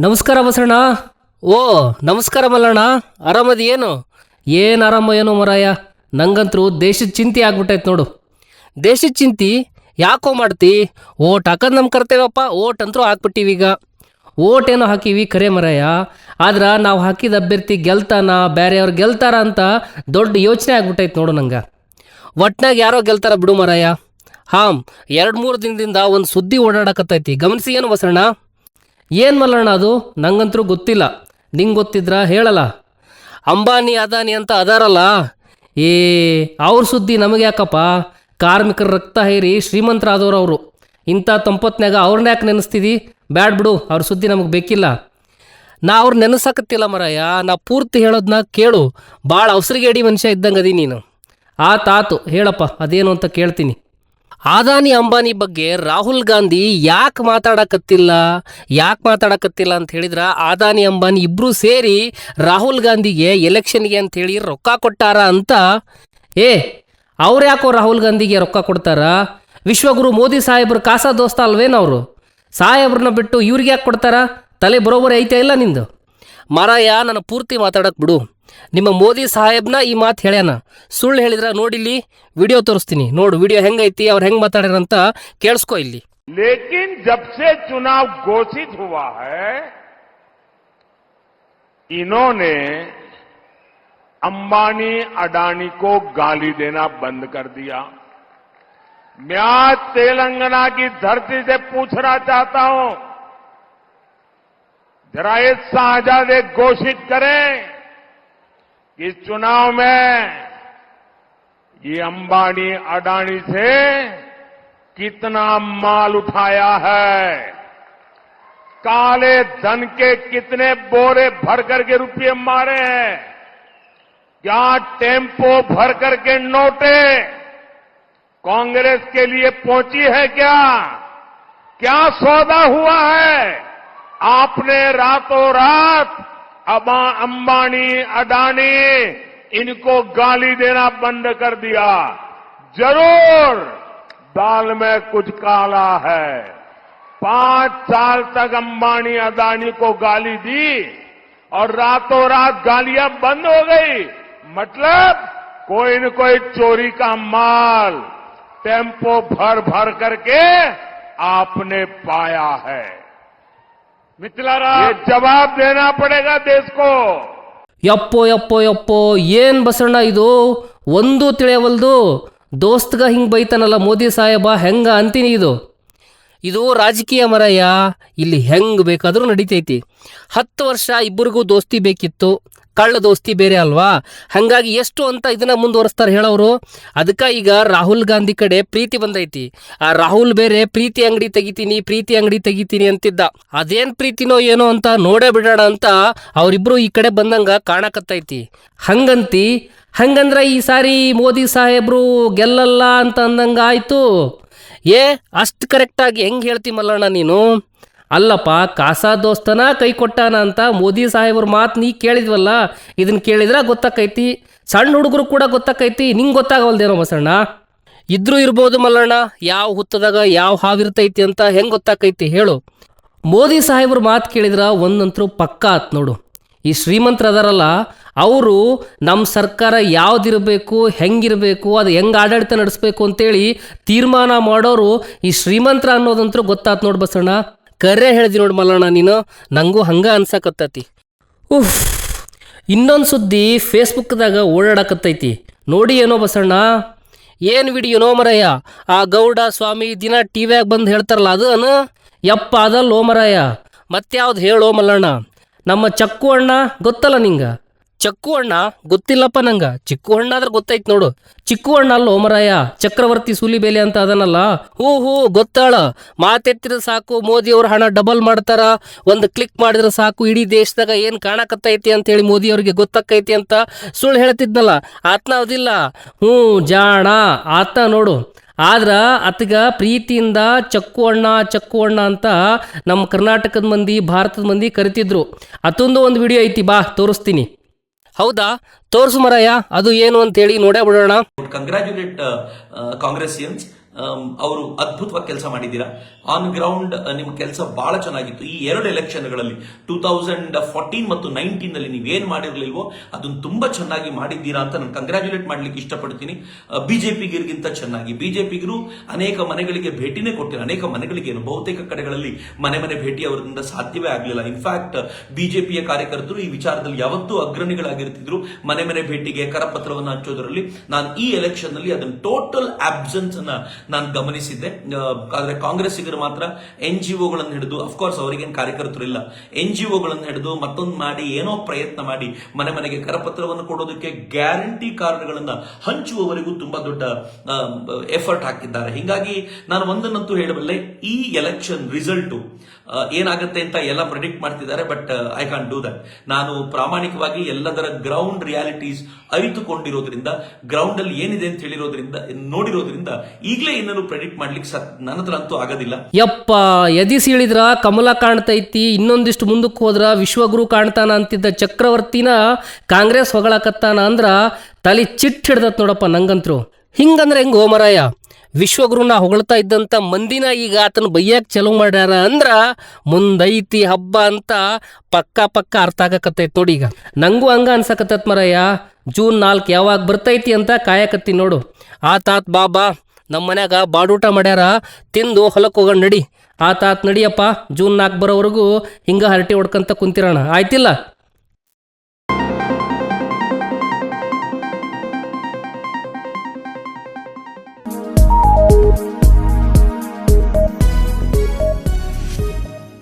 ನಮಸ್ಕಾರ ಬಸಣ್ಣ ಓ, ನಮಸ್ಕಾರ ಮಲ್ಲಣ್ಣ. ಆರಾಮದ ಏನು? ಏನು ಆರಾಮ ಏನು ಮರಾಯ? ನಂಗಂತರೂ ದೇಶದ ಚಿಂತೆ ಆಗ್ಬಿಟ್ಟೈತೆ ನೋಡು. ದೇಶದ ಚಿಂತೆ ಯಾಕೋ ಮಾಡ್ತಿ? ಓಟ್ ಹಾಕೋದು ನಮ್ಮ ಕರ್ತೇವಪ್ಪ ಓಟ್ ಅಂತರೂ ಈಗ. ಓಟ್ ಏನೋ ಹಾಕಿವಿ ಕರೆ ಮರಾಯ. ಆದ್ರೆ ನಾವು ಹಾಕಿದ ಅಭ್ಯರ್ಥಿ ಗೆಲ್ತಾನ ಬೇರೆಯವ್ರು ಗೆಲ್ತಾರ ಅಂತ ದೊಡ್ಡ ಯೋಚನೆ ಆಗ್ಬಿಟ್ಟೈತೆ ನೋಡು ನಂಗೆ. ಒಟ್ನಾಗ ಯಾರೋ ಗೆಲ್ತಾರ ಬಿಡು ಮರಾಯ. ಹಾಂ ಎರಡು ಮೂರು ದಿನದಿಂದ ಒಂದು ಸುದ್ದಿ ಓಡಾಡಕತ್ತೈತಿ. ಗಮನಿಸಿ ಏನು ಬಸಣ್ಣ ಏನು ಮಲ್ಲಣ್ಣ ಅದು? ನಂಗಂತರೂ ಗೊತ್ತಿಲ್ಲ. ನಿಂಗೆ ಗೊತ್ತಿದ್ರ ಹೇಳಲ್ಲ. ಅಂಬಾನಿ, ಅದಾನಿ ಅಂತ ಅದಾರಲ್ಲ. ಏ, ಅವ್ರ ಸುದ್ದಿ ನಮಗೆ ಯಾಕಪ್ಪ? ಕಾರ್ಮಿಕರ ರಕ್ತ ಹೇರಿ ಶ್ರೀಮಂತರಾದವರು ಅವರು ಇಂಥ ತಂಪತ್ನಾಗ ಅವ್ರನ್ನ ಯಾಕೆ ನೆನೆಸ್ತಿದಿ? ಬ್ಯಾಡ್ ಬಿಡು, ಅವ್ರ ಸುದ್ದಿ ನಮಗೆ ಬೇಕಿಲ್ಲ. ನಾ ಅವ್ರು ನೆನೆಸಕತ್ತಿಲ್ಲ ಮರಯ್ಯ ನಾ ಪೂರ್ತಿ ಹೇಳೋದನ್ನ ಕೇಳು. ಭಾಳ ಅವಸರಿಗೇಡಿ ಮನುಷ್ಯ ಇದ್ದಂಗೆ ಅದೀನಿ ನೀನು. ಆತಾತು ಹೇಳಪ್ಪ, ಅದೇನು ಅಂತ ಕೇಳ್ತೀನಿ. ಆದಾನಿ ಅಂಬಾನಿ ಬಗ್ಗೆ ರಾಹುಲ್ ಗಾಂಧಿ ಯಾಕೆ ಮಾತಾಡಕತ್ತಿಲ್ಲ? ಯಾಕೆ ಮಾತಾಡಕತ್ತಿಲ್ಲ ಅಂತ ಹೇಳಿದ್ರೆ ಆದಾನಿ ಅಂಬಾನಿ ಇಬ್ರು ಸೇರಿ ರಾಹುಲ್ ಗಾಂಧಿಗೆ ಎಲೆಕ್ಷನ್ಗೆ ಅಂತ ಹೇಳಿ ರೊಕ್ಕ ಕೊಟ್ಟಾರ ಅಂತ. ಏ, ಅವ್ರು ಯಾಕೋ ರಾಹುಲ್ ಗಾಂಧಿಗೆ ರೊಕ್ಕ ಕೊಡ್ತಾರ? ವಿಶ್ವಗುರು ಮೋದಿ ಸಾಹೇಬ್ರು ಕಾಸಾ ದೋಸ್ತ ಅಲ್ವೇನವರು ಸಾಹೇಬ್ರನ್ನ ಬಿಟ್ಟು ಇವ್ರಿಗೆ ಯಾಕೆ ಕೊಡ್ತಾರ? ತಲೆ ಬರೋಬ್ಬರಿ ಐತೆ ಇಲ್ಲ ನಿಂದು? ಮಾರಾಯ ನನ್ನ ಪೂರ್ತಿ ಮಾತಾಡಕ್ ಬಿಡು ನಿಮ್ಮ ಮೋದಿ ಸಾಹೇಬ್ನ ಈ ಮಾತು ಹೇಳ್ಯಾನ ಸುಳ್ಳು ಹೇಳಿದ್ರ ನೋಡಿಲ್ಲಿ ವಿಡಿಯೋ ತೋರಿಸ್ತೀನಿ ನೋಡು ವಿಡಿಯೋ ಹೆಂಗೈತಿ ಅವ್ರು ಹೆಂಗ್ ಮಾತಾಡ್ಯಾರ ಅಂತ ಕೇಳಿಸ್ಕೊ ಇಲ್ಲಿ लेकिन जब से चुनाव घोषित हुआ है इन्होंने अंबानी अडानी को गाली देना बंद कर दिया मैं आज तेलंगाना की धरती से पूछना चाहता हूं जरा ये साझादे घोषित करें कि चुनाव में ये अंबानी, अडानी से कितना माल उठाया है। काले धन के कितने बोरे भर करके रुपये मारे हैं। क्या टेंपो भर करके नोटे कांग्रेस के लिए पहुँची है क्या? क्या सौदा हुआ है? आपने रातों रात अबा अंबानी, अडानी, इनको गाली देना बंद कर दिया। ज़रूर दाल में कुछ काला है। पाँच साल तक अंबानी अदानी को गाली दी और रातों रात गालियाँ बंद हो गई। मतलब कोई न कोई चोरी का माल टेंपो भर भर करके आपने पाया है। ಜವಾಬ್ ದೇನಾ ಪಡೆಗಾ ಯಪ್ಪೋ ಯಪ್ಪೋ ಯಪ್ಪೋ ಏನ್ ಬಸಣ್ಣ ಇದು? ಒಂದು ತಿಳಿಯವಲ್ದು. ದೋಸ್ತ್ಗ ಹಿಂಗೆ ಬೈತಾನಲ್ಲ ಮೋದಿ ಸಾಹೇಬ ಹೆಂಗ ಅಂತೀನಿ ಇದು? ಇದು ರಾಜಕೀಯ ಮರಯ್ಯ ಇಲ್ಲಿ ಹೆಂಗ್ ಬೇಕಾದರೂ ನಡಿತೈತಿ. ಹತ್ತು ವರ್ಷ ಇಬ್ಬರಿಗೂ ದೋಸ್ತಿ ಬೇಕಿತ್ತು. ಕಳ್ಳ ದೋಸ್ತಿ ಬೇರೆ ಅಲ್ವಾ? ಹಂಗಾಗಿ ಎಷ್ಟು ಅಂತ ಇದನ್ನ ಮುಂದುವರಿಸ್ತಾರೆ ಹೇಳೋರು? ಅದಕ್ಕೆ ಈಗ ರಾಹುಲ್ ಗಾಂಧಿ ಕಡೆ ಪ್ರೀತಿ ಬಂದೈತಿ. ಆ ರಾಹುಲ್ ಬೇರೆ ಪ್ರೀತಿ ಅಂಗಡಿ ತೆಗಿತೀನಿ, ಪ್ರೀತಿ ಅಂಗಡಿ ತೆಗಿತೀನಿ ಅಂತಿದ್ದ. ಅದೇನ್ ಪ್ರೀತಿನೋ ಏನೋ ಅಂತ ನೋಡೇ ಬಿಡೋಣ ಅಂತ ಅವರಿಬ್ರು ಈ ಕಡೆ ಬಂದಂಗ ಕಾಣಕತ್ತೈತಿ. ಹಂಗಂತಿ, ಹಂಗಂದ್ರೆ ಈ ಸಾರಿ ಮೋದಿ ಸಾಹೇಬ್ರು ಗೆಲ್ಲಲ್ಲ ಅಂತ ಅಂದಂಗ ಆಯ್ತು. ಏ, ಅಷ್ಟು ಕರೆಕ್ಟಾಗಿ ಹೆಂಗೆ ಹೇಳ್ತಿ ಮಲ್ಲಣ್ಣ ನೀನು? ಅಲ್ಲಪ್ಪ, ಕಾಸಾ ದೋಸ್ತನ ಕೈ ಕೊಟ್ಟಾನ ಅಂತ ಮೋದಿ ಸಾಹೇಬ್ರ ಮಾತು ನೀ ಕೇಳಿದ್ವಲ್ಲ ಇದನ್ನು ಕೇಳಿದ್ರೆ ಗೊತ್ತಾಕೈತಿ ಸಣ್ಣ ಹುಡುಗರು ಕೂಡ ಗೊತ್ತಾಕೈತಿ ನಿಂಗೆ ಗೊತ್ತಾಗವಲ್ದೇನೋ ಬಸಣ್ಣ? ಇದ್ರೂ ಇರ್ಬೋದು ಮಲ್ಲಣ್ಣ, ಯಾವ ಹುತ್ತದಾಗ ಯಾವ ಹಾವಿರ್ತೈತಿ ಅಂತ ಹೆಂಗೆ ಗೊತ್ತಾಕೈತಿ ಹೇಳು. ಮೋದಿ ಸಾಹೇಬ್ರ ಮಾತು ಕೇಳಿದ್ರೆ ಒಂದಂತರೂ ಪಕ್ಕ ಆತ್ ನೋಡು. ಈ ಶ್ರೀಮಂತರು ಅದಾರಲ್ಲ ಅವರು ನಮ್ಮ ಸರ್ಕಾರ ಯಾವ್ದಿರಬೇಕು, ಹೆಂಗಿರಬೇಕು, ಅದು ಹೆಂಗೆ ಆಡಳಿತ ನಡೆಸ್ಬೇಕು ಅಂತೇಳಿ ತೀರ್ಮಾನ ಮಾಡೋರು ಈ ಶ್ರೀಮಂತರ ಅನ್ನೋದಂತರೂ ಗೊತ್ತಾತ್ ನೋಡಿ ಬಸಣ್ಣ. ಕರೆ ಹೇಳ್ದಿ ನೋಡಿ ಮಲ್ಲಣ್ಣ ನೀನು. ನನಗೂ ಹಂಗ ಅನ್ಸಕತ್ತತಿ. ಉಫ್. ಇನ್ನೊಂದು ಸುದ್ದಿ ಫೇಸ್ಬುಕ್ದಾಗ ಓಡಾಡಕತ್ತೈತಿ. ನೋಡಿ ಏನೋ ಬಸಣ್ಣ. ಏನು ವಿಡಿಯೋನೋ ಮರಯ್ಯ. ಆ ಗೌಡ ಸ್ವಾಮಿ ದಿನ ಟಿ ವ್ಯಾಗ ಬಂದು ಹೇಳ್ತಾರಲ್ಲ ಅದು ಅನ ಯಪ್ಪ ಅದಲ್ಲೋ ಮರಯ್ಯ. ಮತ್ಯಾವ್ದು ಹೇಳೋ ಮಲ್ಲಣ್ಣ. ನಮ್ಮ ಚಕ್ಕು ಅಣ್ಣ ಗೊತ್ತಲ್ಲ ನಿಂಗ? ಚಕ್ಕು ಅಣ್ಣ ಗೊತ್ತಿಲ್ಲಪ್ಪ ನಂಗ. ಚಿಕ್ಕು ಅಣ್ಣ ಆದ್ರೆ ಗೊತ್ತೈತ್ ನೋಡು. ಚಿಕ್ಕು ಅಣ್ಣ ಅಲ್ಲ ಓಮರಾಯ ಚಕ್ರವರ್ತಿ ಸೂಲಿಬೇಲೆ ಅಂತ ಅದನಲ್ಲ. ಹೂ ಹೂ, ಗೊತ್ತಾಳ. ಮಾತೆತ್ತಿರ ಸಾಕು ಮೋದಿ ಅವ್ರ ಹಣ ಡಬಲ್ ಮಾಡ್ತಾರ. ಒಂದು ಕ್ಲಿಕ್ ಮಾಡಿದ್ರೆ ಸಾಕು, ಇಡೀ ದೇಶದಾಗ ಏನ್ ಕಾಣಕತ್ತೈತಿ ಅಂತ ಹೇಳಿ ಮೋದಿ ಅವ್ರಿಗೆ ಗೊತ್ತಾಕೈತಿ ಅಂತ ಸುಳ್ಳು ಹೇಳ್ತಿದ್ನಲ್ಲ. ಆತ್ನ ಅದಿಲ್ಲ. ಹ್ಞೂ, ಜಾಣ ಆತ ನೋಡು. ಆದ್ರ ಅತ್ಗ ಪ್ರೀತಿಯಿಂದ ಚಕ್ಕು ಅಣ್ಣ ಚಕ್ಕು ಅಣ್ಣ ಅಂತ ನಮ್ಮ ಕರ್ನಾಟಕದ ಮಂದಿ, ಭಾರತದ ಮಂದಿ ಕರಿತಿದ್ರು. ಅತ್ತೊಂದು ಒಂದು ವಿಡಿಯೋ ಐತಿ, ಬಾ, ತೋರಿಸ್ತೀನಿ. ಹೌದಾ? ತೋರ್ಸು ಮರಯ್ಯ ಅದು ಏನು ಅಂತ ಹೇಳಿ ನೋಡೇ ಬಿಡೋಣ. ಕಂಗ್ರ್ಯಾಚುಲೇಟ್ ಕಾಂಗ್ರೆಸ್ uh, uh, ಅವರು ಅದ್ಭುತವಾಗಿ ಕೆಲಸ ಮಾಡಿದ್ದೀರಾ? ಆನ್ ಗ್ರೌಂಡ್ ನಿಮ್ಮ ಕೆಲಸ ಬಹಳ ಚೆನ್ನಾಗಿತ್ತು. ಈ ಎರಡು ಎಲೆಕ್ಷನ್ಗಳಲ್ಲಿ ಟೂ ತೌಸಂಡ್ ಫೋರ್ಟೀನ್ ಮತ್ತು ನೈನ್ಟೀನ್ ಅಲ್ಲಿ ನೀವು ಏನ್ ಮಾಡಿರ್ಲಿಲ್ವೋ ಅದನ್ನ ತುಂಬಾ ಚೆನ್ನಾಗಿ ಮಾಡಿದ್ದೀರಾ ಅಂತ ನಾನು ಕಂಗ್ರಾಚುಲೇಟ್ ಮಾಡ್ಲಿಕ್ಕೆ ಇಷ್ಟಪಡ್ತೀನಿ. ಬಿಜೆಪಿಗಿರಿಗಿಂತ ಚೆನ್ನಾಗಿ. ಬಿಜೆಪಿಗರು ಅನೇಕ ಮನೆಗಳಿಗೆ ಭೇಟಿನೇ ಕೊಟ್ಟಿಲ್ಲ ಅನೇಕ ಮನೆಗಳಿಗೆ ಏನು, ಬಹುತೇಕ ಕಡೆಗಳಲ್ಲಿ ಮನೆ ಮನೆ ಭೇಟಿ ಅವರಿಂದ ಸಾಧ್ಯವೇ ಆಗಲಿಲ್ಲ. ಇನ್ಫ್ಯಾಕ್ಟ್ ಬಿಜೆಪಿಯ ಕಾರ್ಯಕರ್ತರು ಈ ವಿಚಾರದಲ್ಲಿ ಯಾವತ್ತೂ ಅಗ್ರಣಿಗಳಾಗಿರ್ತಿದ್ರು. ಮನೆ ಮನೆ ಭೇಟಿಗೆ ಕರಪತ್ರವನ್ನು ಹಂಚೋದರಲ್ಲಿ ನಾನು ಈ ಎಲೆಕ್ಷನ್ನಲ್ಲಿ ಅದನ್ನ ಟೋಟಲ್ ಆಬ್ಸೆನ್ಸ್ ಅನ್ನ ನಾನು ಗಮನಿಸಿದ್ದೆ. ಆದರೆ ಕಾಂಗ್ರೆಸ್ಸಿಗರು ಮಾತ್ರ ಎನ್ ಜಿ ಒಗಳನ್ನು ಹಿಡಿದು ಅಫ್ಕೋರ್ಸ್ ಅವರಿಗೇನು ಕಾರ್ಯಕರ್ತರು ಇಲ್ಲ. ಎನ್ ಜಿ ಒಗಳನ್ನು ಹಿಡಿದು ಮತ್ತೊಂದು ಮಾಡಿ, ಏನೋ ಪ್ರಯತ್ನ ಮಾಡಿ, ಮನೆ ಮನೆಗೆ ಕರಪತ್ರವನ್ನು ಕೊಡೋದಕ್ಕೆ ಗ್ಯಾರಂಟಿ ಕಾರ್ಡ್ಗಳನ್ನು ಹಂಚುವವರೆಗೂ ತುಂಬಾ ದೊಡ್ಡ ಎಫರ್ಟ್ ಹಾಕಿದ್ದಾರೆ. ಹೀಗಾಗಿ ನಾನು ಒಂದನ್ನಂತೂ ಹೇಳಬಲ್ಲೆ, ಈ ಎಲೆಕ್ಷನ್ ರಿಸಲ್ಟು ಏನಾಗುತ್ತೆ ಅಂತ ಎಲ್ಲ ಪ್ರೆಡಿಕ್ಟ್ ಮಾಡ್ತಿದ್ದಾರೆ but I can do that ನಾನು ಪ್ರಾಮಾಣಿಕವಾಗಿ ಎಲ್ಲದರ ಗ್ರೌಂಡ್ ರಿಯಾಲಿಟೀಸ್ ಅರಿತುಕೊಂಡಿರೋದ್ರಿಂದ ಗ್ರೌಂಡ್ ಅಲ್ಲಿ ಏನಿದೆ ಅಂತ ಹೇಳಿರೋದ್ರಿಂದ, ನೋಡಿರೋದ್ರಿಂದ, ಈಗಲೇ ಏನನ್ನು ಪ್ರೆಡಿಕ್ಟ್ ಮಾಡ್ಲಿಕ್ಕೆ ಸತ್, ನನ್ನ ಹತ್ರ ಅಂತೂ ಆಗೋದಿಲ್ಲ. ಯಪ್ಪ, ಎದಿ ಸೀಳಿದ್ರ, ಕಮಲ ಕಾಣ್ತೈತಿ, ಇನ್ನೊಂದಿಷ್ಟು ಮುಂದಕ್ಕೆ ಹೋದ್ರ, ವಿಶ್ವಗುರು ಕಾಣ್ತಾನ ಅಂತಿದ್ದ ಚಕ್ರವರ್ತಿನ ಕಾಂಗ್ರೆಸ್ ಹೊಗಳಕತ್ತಾನ ಅಂದ್ರ ತಲೆ ಚಿಟ್ ಹಿಡ್ದತ್ ನೋಡಪ್ಪ ನಂಗಂತ್ರು. ಹಿಂಗಂದ್ರೆ ಹೆಂಗ್ ಹೋಮರಾಯ? ವಿಶ್ವಗುರುನ ಹೊಗಳ್ತಾ ಇದ್ದಂಥ ಮಂದಿನ ಈಗ ಆತನ ಬೈಯಾಕ್ ಚಲೋ ಮಾಡ್ಯಾರ ಅಂದ್ರ ಮುಂದೈತಿ ಹಬ್ಬ ಅಂತ ಪಕ್ಕ ಪಕ್ಕ ಅರ್ಥ ಆಗಕತ್ತೈತಿ ನೋಡಿ ಈಗ. ನಂಗೂ ಹಂಗ ಅನ್ಸಕತ್ತತ್ ಮರಯ್ಯ ಜೂನ್ ನಾಲ್ಕು ಯಾವಾಗ ಬರ್ತೈತಿ ಅಂತ ಕಾಯಕತ್ತಿ ನೋಡು. ಆತಾತ್ ಬಾಬಾ. ನಮ್ಮ ಮನ್ಯಾಗ ಬಾಡೂಟ ಮಾಡ್ಯಾರ, ತಿಂದು ಹೊಲಕ್ಕೆ ಹೋಗೋಣ ನಡಿ. ಆತ ಆತಾತ್ ನಡಿಯಪ್ಪ, ಜೂನ್ ನಾಲ್ಕು ಬರೋವರೆಗೂ ಹಿಂಗೆ ಹರಟಿ ಹೊಡ್ಕಂತ ಕುಂತಿರೋಣ. ಆಯ್ತಿಲ್ಲ?